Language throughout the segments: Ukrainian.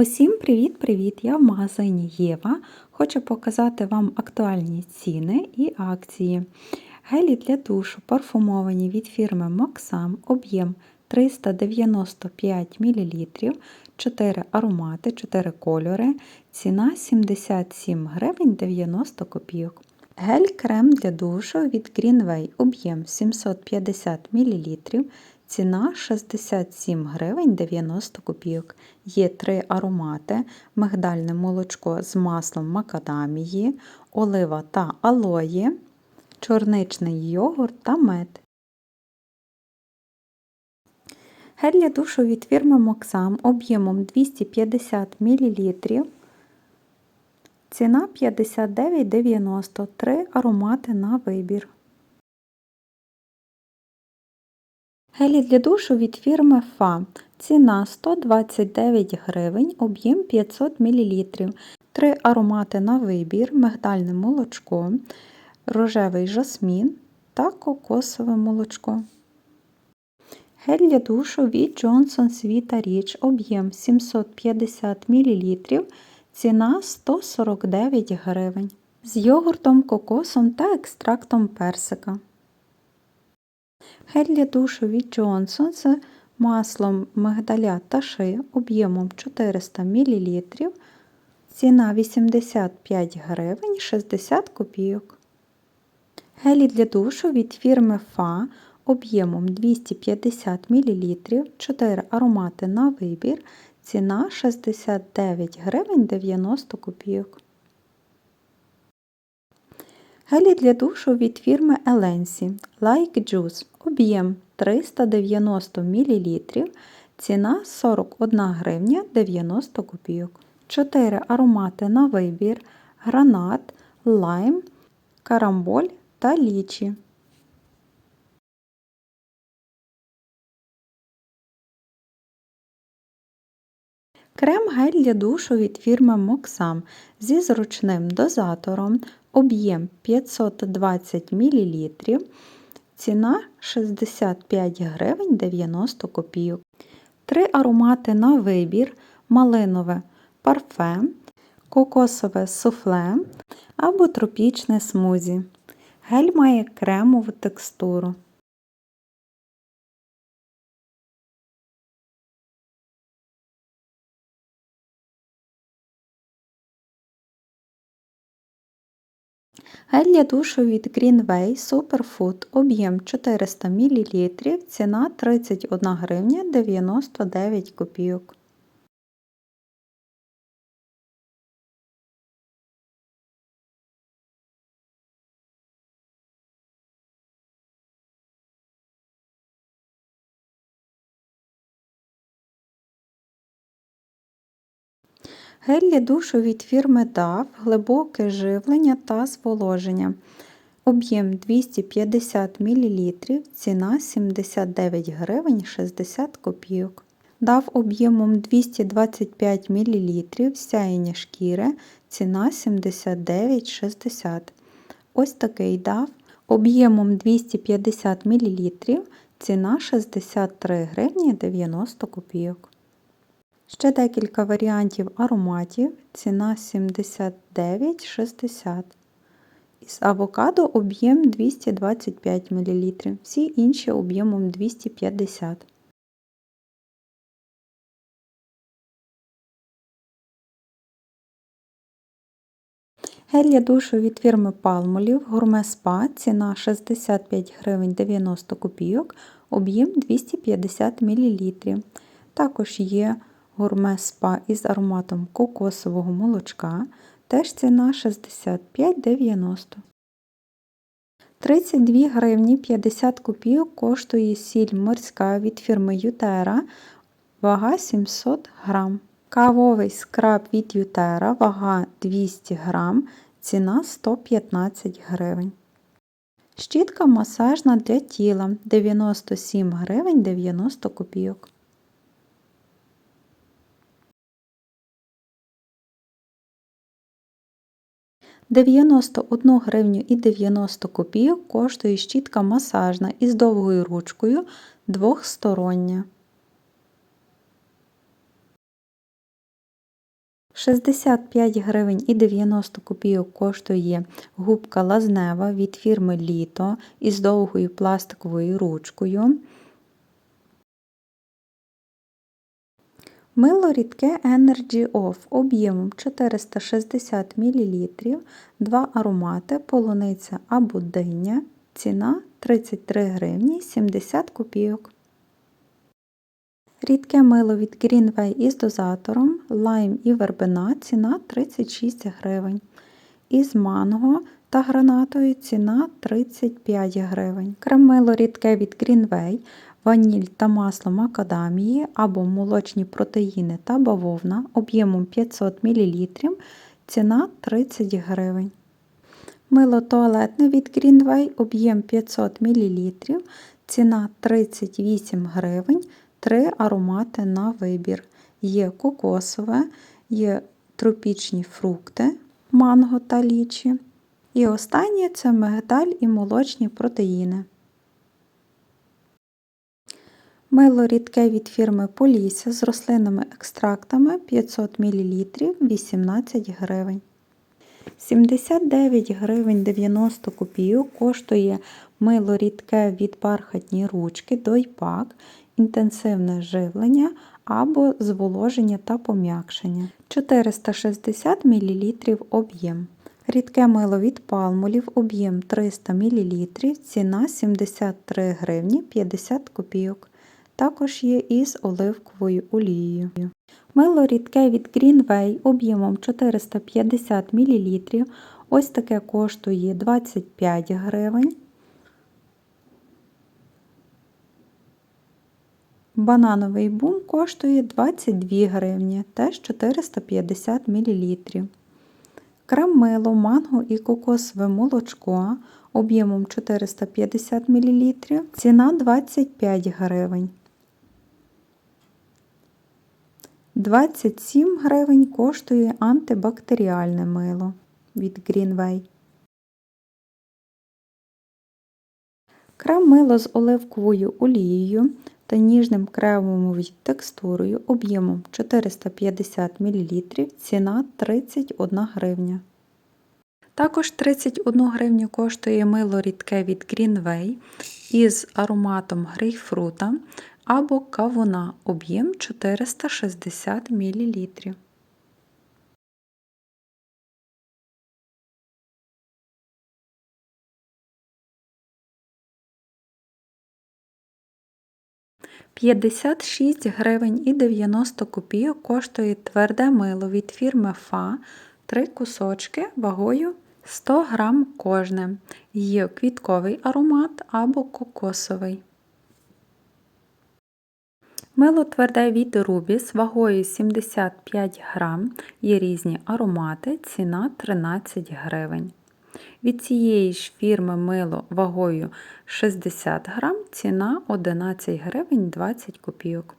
Усім привіт-привіт! Я в магазині Єва. Хочу показати вам актуальні ціни і акції. Гелі для душу парфумовані від фірми Moxam, об'єм 395 мл, 4 аромати, 4 кольори, ціна 77 гривень 90 копійок. Гель-крем для душу від Greenway, об'єм 750 мл, Ціна 67 гривень 90 копійок. Є три аромати: мигдальне молочко з маслом макадамії, олива та алої, чорничний йогурт та мед. Гель для душу від фірми Моксам об'ємом 250 мл. Ціна 59,90 3 аромати на вибір. Гелі для душу від фірми Фа. Ціна 129 гривень, об'єм 500 мл. Три аромати на вибір, мигдальне молочко, рожевий жасмін та кокосове молочко. Гель для душу від Johnson Світа Річ, об'єм 750 мл. Ціна 149 гривень. З йогуртом, кокосом та екстрактом персика. Гель для душу від Johnson з маслом мигдаля та ши об'ємом 400 мл. Ціна 85 гривень 60 копійок. Гелі для душу від фірми Фа об'ємом 250 мл, 4 аромати на вибір. Ціна 69 гривень 90 копійок. Гелі для душу від фірми Еленсі. Like Juice об'єм 390 мл, ціна 41 гривня 90 копійок. 4 аромати на вибір, гранат, лайм, карамболь та лічі. Крем гель для душу від фірми Moxam зі зручним дозатором, об'єм 520 мл, ціна 65 гривень 90 копійок. Три аромати на вибір: малинове парфе, кокосове суфле або тропічне смузі. Гель має кремову текстуру. Гель для душу від Greenway Superfood об'єм 400 мл, ціна 31 гривня 99 копійок. Гель душу від фірми DAV, глибоке живлення та зволоження. Об'єм 250 мл, ціна 79 гривень 60 копійок. Дав об'ємом 225 мл, сяєння шкіри, ціна 79,60. Ось такий дав об'ємом 250 мл, ціна 63 гривні 90 копійок. Ще декілька варіантів ароматів, ціна 79,60. Із авокадо об'єм 225 мл, всі інші об'ємом 250 Гель для душу від фірми Palmolive Гурме Спа, ціна 65 гривень 90 копійок, об'єм 250 мл. Також є гурме спа із ароматом кокосового молочка. Теж ціна 65,90. 32 гривні 50 копійок коштує сіль морська від фірми Ютера, вага 700 грам. Кавовий скраб від Ютера, вага 200 грам, ціна 115 гривень. Щітка масажна для тіла 97 гривень 90 копійок. 91 гривню і 90 копійок коштує щітка масажна із довгою ручкою двохстороння. 65 гривень і 90 копійок коштує губка лазнева від фірми Літо із довгою пластиковою ручкою. Мило рідке Energy Off. Об'ємом 460 мл, два аромати, полуниця або диня, ціна 33 гривні 70 копійок. Рідке мило від Greenway із дозатором, лайм і вербена ціна 36 гривень. Із манго та гранатою ціна 35 гривень. Крем-мило рідке від Greenway, ваніль та масло макадамії або молочні протеїни та бавовна об'ємом 500 мл ціна 30 гривень. Мило туалетне від Greenway об'єм 500 мл ціна 38 гривень. Три аромати на вибір. Є кокосове, є тропічні фрукти, манго та лічі. І останнє це мигдаль і молочні протеїни. Мило рідке від фірми Полісся з рослинними екстрактами 500 мл 18 гривень. 79 гривень 90 копійок коштує мило рідке від бархатні ручки Дойпак, інтенсивне живлення або зволоження та пом'якшення. 460 мл об'єм. Рідке мило від палмолів об'єм 300 мл, ціна 73 гривні 50 копійок. Також є із оливковою олією. Мило рідке від Greenway об'ємом 450 мл. Ось таке коштує 25 гривень. Банановий бум коштує 22 гривні, теж 450 мл. Крем-мило, манго і кокосове молочко об'ємом 450 мл. Ціна 25 гривень. 27 гривень коштує антибактеріальне мило від Greenway. Крем-мило з оливковою олією та ніжним кремовою текстурою об'ємом 450 мл, ціна 31 гривня. Також 31 гривню коштує мило рідке від Greenway із ароматом грейпфрута або кавуна об'єм 460 мл. П'ятдесят шість гривень і 90 копійок коштує тверде мило від фірми Фа, три кусочки вагою 100 грам кожне. Є квітковий аромат або кокосовий. Мило тверде від Rubis вагою 75 грам, є різні аромати, ціна 13 гривень. Від цієї ж фірми мило вагою 60 грам, ціна 11 гривень 20 копійок.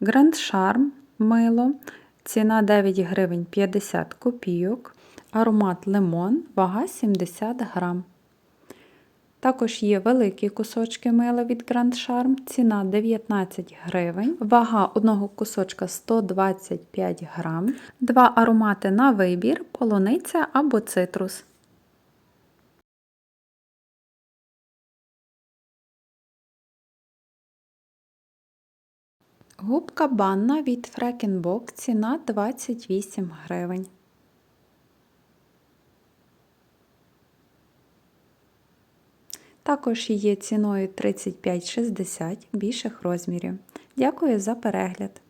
Grand Charm мило. Ціна 9 гривень 50 копійок. Аромат лимон, вага 70 грам. Також є великі кусочки мила від Grand Charm, ціна 19 гривень, вага одного кусочка 125 грам. Два аромати на вибір, полуниця або цитрус. Губка банна від Фрекенбок ціна 28 гривень. Також є ціною 35,60 більших розмірів. Дякую за перегляд!